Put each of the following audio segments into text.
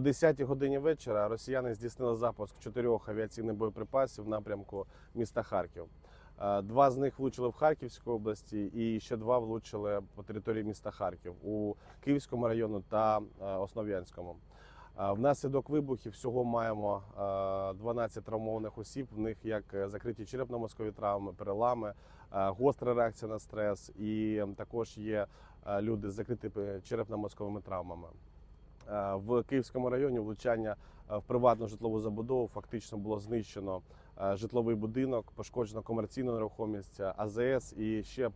О 10 годині вечора росіяни здійснили запуск чотирьох авіаційних боєприпасів в напрямку міста Харків. Е, Два з них влучили в Харківській області, і ще два влучили по території міста Харків у Київському району та е, Основ'янському. Е, Внаслідок вибухів всього маємо е, 12 травмованих осіб. В них як закриті черепно-мозкові травми, перелами, гостра реакція на стрес, і також є люди з закритими черепно-мозковими травмами. Е, В Київському районі влучання е, в приватну житлову забудову фактично було знищено е, житловий будинок, пошкоджено комерційну нерухомість, АЗС і ще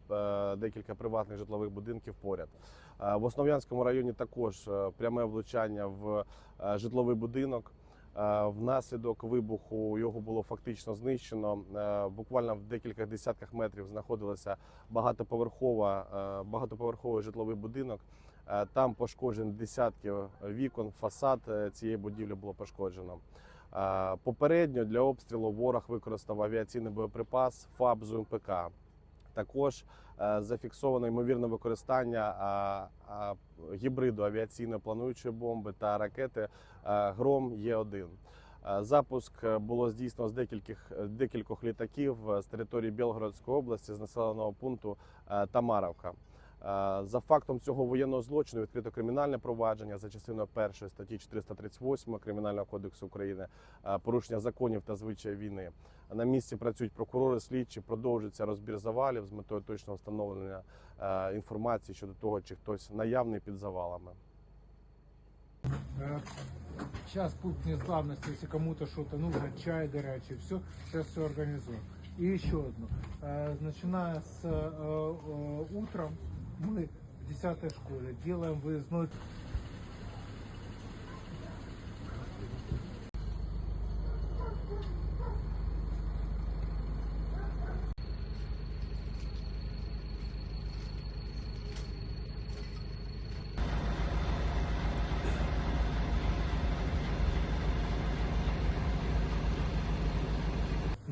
декілька приватних житлових будинків поряд. В Основ'янському районі також пряме влучання в житловий будинок. Внаслідок вибуху його було фактично знищено. Буквально в декілька десятках метрів знаходилася багатоповерхова, багатоповерховий житловий будинок. Е, Там пошкоджені десятки вікон, фасад е, цієї будівлі було пошкоджено. Е, Попередньо для обстрілу ворог використав авіаційний боєприпас ФАБ ЗУМПК. Також е, зафіксовано ймовірне використання гібриду авіаційної плануючої бомби та ракети Гром Є1. Е, Запуск було здійснено з декількох, декількох літаків з території Білгородської області з населеного пункту Тамаровка. Е, За фактом цього воєнного злочину відкрито кримінальне провадження за частиною першої статті 438 Кримінального кодексу України е, порушення законів та звичаїв війни. На місці працюють прокурори, слідчі, продовжується розбір завалів з метою точного встановлення е, інформації щодо того, чи хтось наявний під завалами. Сейчас пункт незглавности, если кому-то что-то нужно, чай горячий, все, сейчас все организуем. И еще одно. Э, Начиная с э, э, утром мы в 10 школе. Делаем выездной.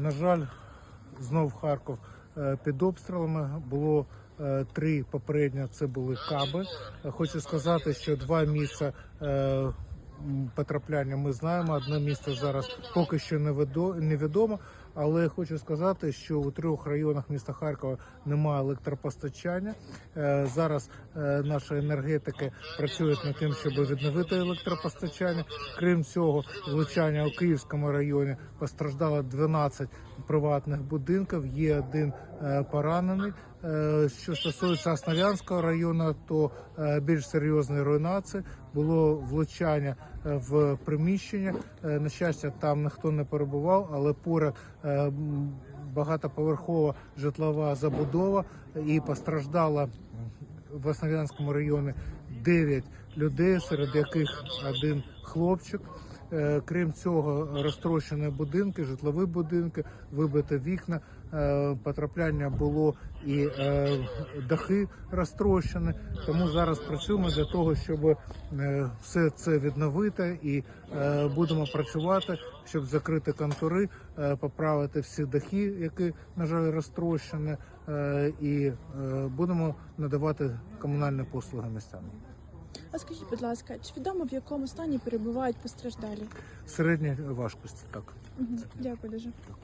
На жаль, знов Харків е, під обстрілами. Було три попередньо. Це були каби. Е, Хочу сказати, що два місця е, потрапляння ми знаємо. Одне місце зараз поки що невідомо. Але хочу сказати, що у трьох районах міста Харкова немає електропостачання. Е, Зараз е, наші енергетики працюють над тим, щоб відновити електропостачання. Крім цього, влучання у Київському районі постраждало 12 приватних будинків. Є один е, поранений. Що стосується Основ'янського району, то більш серйозні руйнації було влучання в приміщення. Е, На щастя, там ніхто не перебував, але поряд е, багатоповерхова житлова забудова і постраждала в Основ'янському районі 9 людей, серед яких один хлопчик. Е, Крім цього, розтрощені будинки, житлові будинки, вибиті вікна, е, потрапляння було і е, дахи розтрощені. Тому зараз працюємо для того, щоб все це відновити, і будемо працювати, щоб закрити контури, поправити всі дахи, які на жаль розтрощені, і будемо надавати комунальні послуги містянам. А скажіть, будь ласка, чи відомо в якому стані перебувають постраждалі? Середня важкості так. Угу. Дякую дуже. Так.